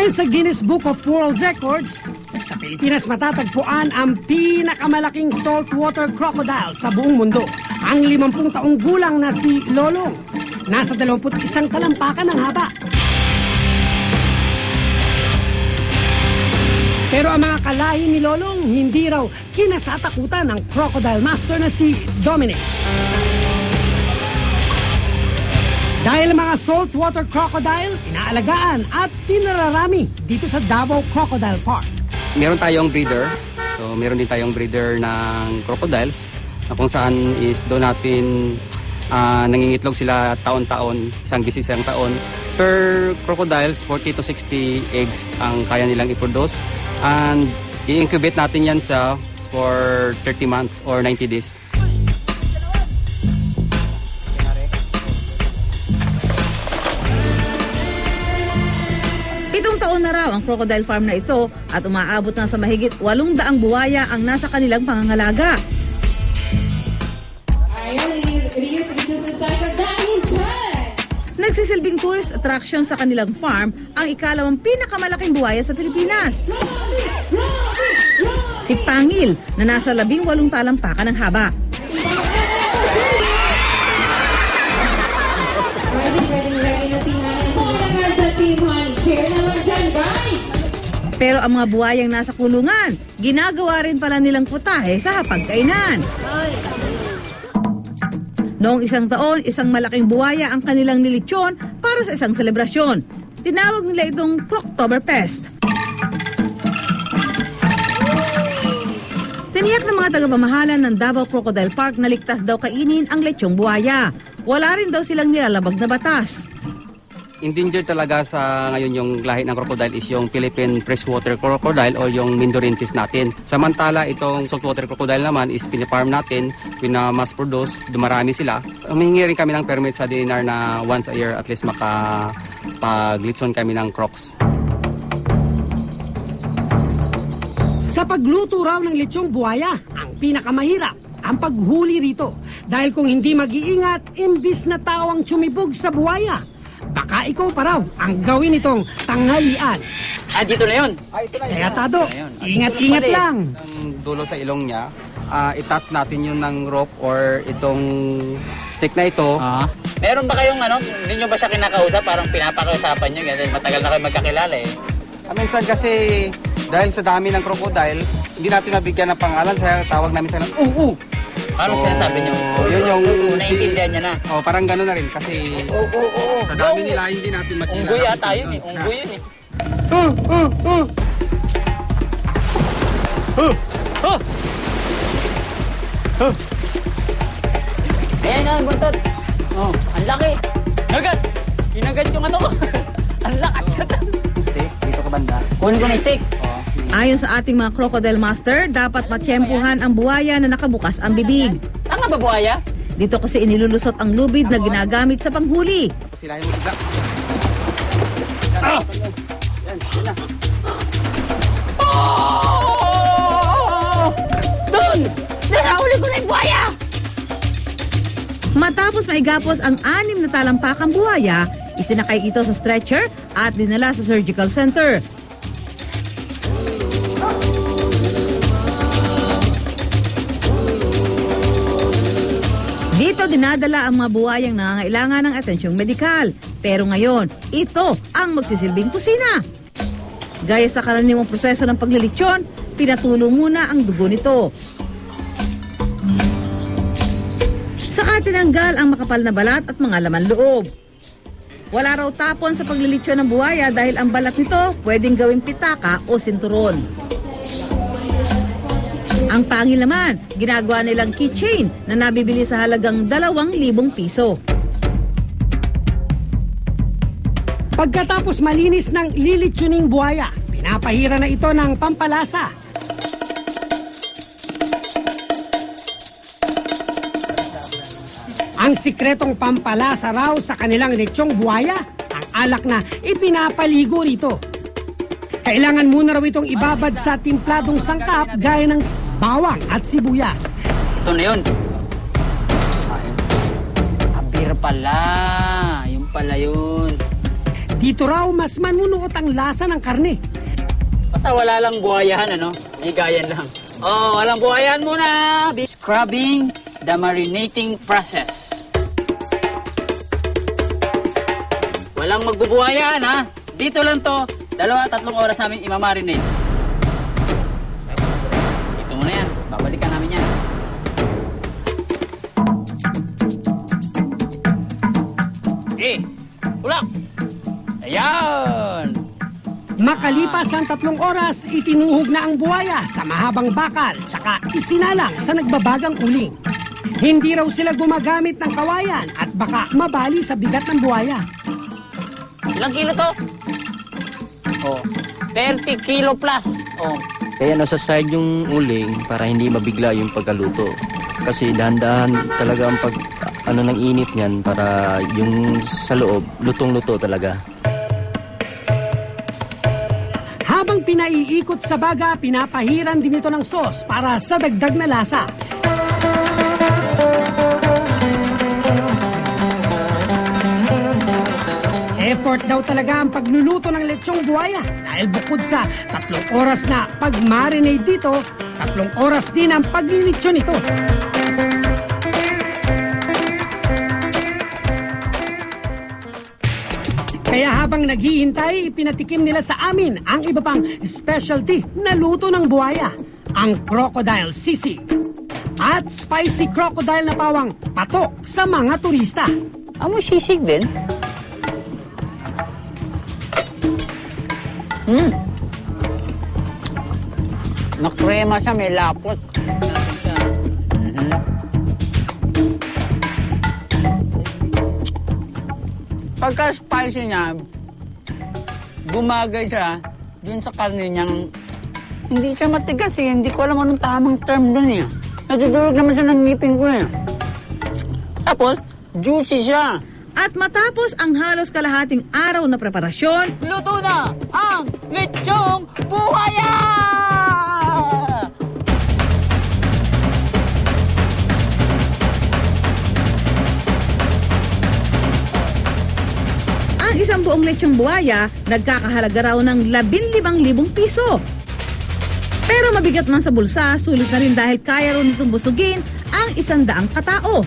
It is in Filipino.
Ayon sa Guinness Book of World Records, sa Pilipinas matatagpuan ang pinakamalaking saltwater crocodile sa buong mundo. Ang 50 taong gulang na si Lolong. Nasa 21 kalampakan ng haba. Pero ang mga kalahi ni Lolong hindi raw kinatatakutan ng crocodile master na si Dominic. Dahil mga saltwater crocodile, inaalagaan at tinararami dito sa Davao Crocodile Park. meron tayong breeder. So, meron din tayong breeder ng crocodiles na kung saan is doon natin ah, nangingitlog sila taon-taon, isang bisis isang taon. Per crocodiles, 40 to 60 eggs ang kaya nilang i-produce. And i-incubate natin yan sa for 30 months or 90 days. Pitong taon na raw ang crocodile farm na ito at umaabot na sa mahigit 800 buwaya ang nasa kanilang pangangalaga. Nagsisilbing tourist attraction sa kanilang farm ang ikalawang pinakamalaking buwaya sa Pilipinas. Si Pangil na nasa labing walong talampakan ng haba. Pero ang mga buwayang nasa kulungan, ginagawa rin pala nilang putahe sa hapagkainan. Noong isang taon, isang malaking buwaya ang kanilang nilitsyon para sa isang selebrasyon. Tinawag nila itong Croctoberfest. Tiniyak ng mga tagapamahalan ng Davao Crocodile Park na ligtas daw kainin ang lechong buwaya. Wala rin daw silang nilalabag na batas. Endangered talaga sa ngayon yung lahi ng crocodile is yung Philippine freshwater crocodile o yung Mindorensis natin. Samantala, itong saltwater crocodile naman is pinifarm natin, pina-mass produce, dumarami sila. Humingi rin kami ng permit sa DNR na once a year at least makapaglitson kami ng crocs. Sa pagluto raw ng lechong buhaya, ang pinakamahirap ang paghuli rito. Dahil kung hindi mag-iingat, imbis na tao ang tsumibog sa buhaya, baka ikaw pa raw ang gawin itong tanghalian. Ah, dito na yun. Kaya Tado, ingat-ingat lang. Ang dulo sa ilong niya, ah, i-touch natin yun ng rope or itong stick na ito. Ah. Meron ba kayong ano, hindi nyo ba siya kinakausap? Parang pinapakausapan nyo, ganyan. Matagal na kayo magkakilala eh. Ah, minsan kasi dahil sa dami ng crocodile, hindi natin nabigyan ng pangalan, kaya tawag namin sila, uh, uh. Paano Oo, sinasabi nyo? yun yung- Oo, naiintindihan niya na. Oh, parang gano'n na rin kasi Oo, oo, oo. sa dami nila hindi natin makilala. Unggoy kung ata sino. yun eh. Unggoy yun eh. Uh, uh, uh. Ayan na, buntot. Oh, ang laki. Nagat! Ginagat yung ano ko. ang lakas ka Stick, dito ka banda. Kunin ko na stick. Ayon sa ating mga crocodile master, dapat matsyempuhan ang buwaya na nakabukas ang bibig. Tanga ba buhaya? Dito kasi inilulusot ang lubid na ginagamit sa panghuli. tapos sila yung bigla. Oh! Doon! Narahuli ko na yung buhaya! Matapos maigapos ang anim na talampakang buhaya, isinakay ito sa stretcher at dinala sa surgical center. Dito dinadala ang mga buhayang nangangailangan ng atensyong medikal. Pero ngayon, ito ang magsisilbing kusina. Gaya sa karaniwang proseso ng paglilitsyon, pinatulo muna ang dugo nito. Saka tinanggal ang makapal na balat at mga laman loob. Wala raw tapon sa paglilitsyon ng buhaya dahil ang balat nito pwedeng gawing pitaka o sinturon. Ang pangil naman, ginagawa nilang keychain na nabibili sa halagang 2,000 piso. Pagkatapos malinis ng lilitsuning buhaya, pinapahira na ito ng pampalasa. Ang sikretong pampalasa raw sa kanilang lechong buhaya, ang alak na ipinapaligo rito. Kailangan muna raw itong ibabad sa timpladong sangkap gaya ng bawang at sibuyas. Ito na yun. Abir pala. Yung pala yun. Dito raw mas manunuot ang lasa ng karne. Basta wala lang buhayahan, ano? Ligayan lang. Oh, walang buhayahan muna. Be scrubbing the marinating process. Walang magbubuhayan, ha? Dito lang to. Dalawa, tatlong oras namin imamarinate. Makalipas ang tatlong oras, itinuhog na ang buhaya sa mahabang bakal tsaka isinalang sa nagbabagang uling. Hindi raw sila gumagamit ng kawayan at baka mabali sa bigat ng buhaya. Ilang kilo to? Oh, 30 kilo plus. Oh, Kaya nasa side yung uling para hindi mabigla yung pagkaluto. Kasi dahan-dahan talaga ang pag ano ng init niyan para yung sa loob lutong-luto talaga. Pinaiikot sa baga, pinapahiran din ito ng sauce para sa dagdag na lasa. Effort daw talaga ang pagluluto ng lechong buhaya dahil bukod sa tatlong oras na pag-marinate dito, tatlong oras din ang paglilitsyon nito. Kaya habang naghihintay, ipinatikim nila sa amin ang iba pang specialty na luto ng buhaya, ang crocodile sisig. At spicy crocodile na pawang patok sa mga turista. amoy sisig din. Hmm. Makrema siya, may lapot. Pagka spicy niya, bumagay siya dun sa karne niyang hindi siya matigas eh. Hindi ko alam anong tamang term dun eh. Nadudurog naman siya ng ngipin ko eh. Tapos, juicy siya. At matapos ang halos kalahating araw na preparasyon, Luto na ang lechong buhaya! Buong lechong buhaya nagkakahalaga raw ng 15,000 piso. Pero mabigat man sa bulsa, sulit na rin dahil kaya rin itong busugin ang isang daang katao.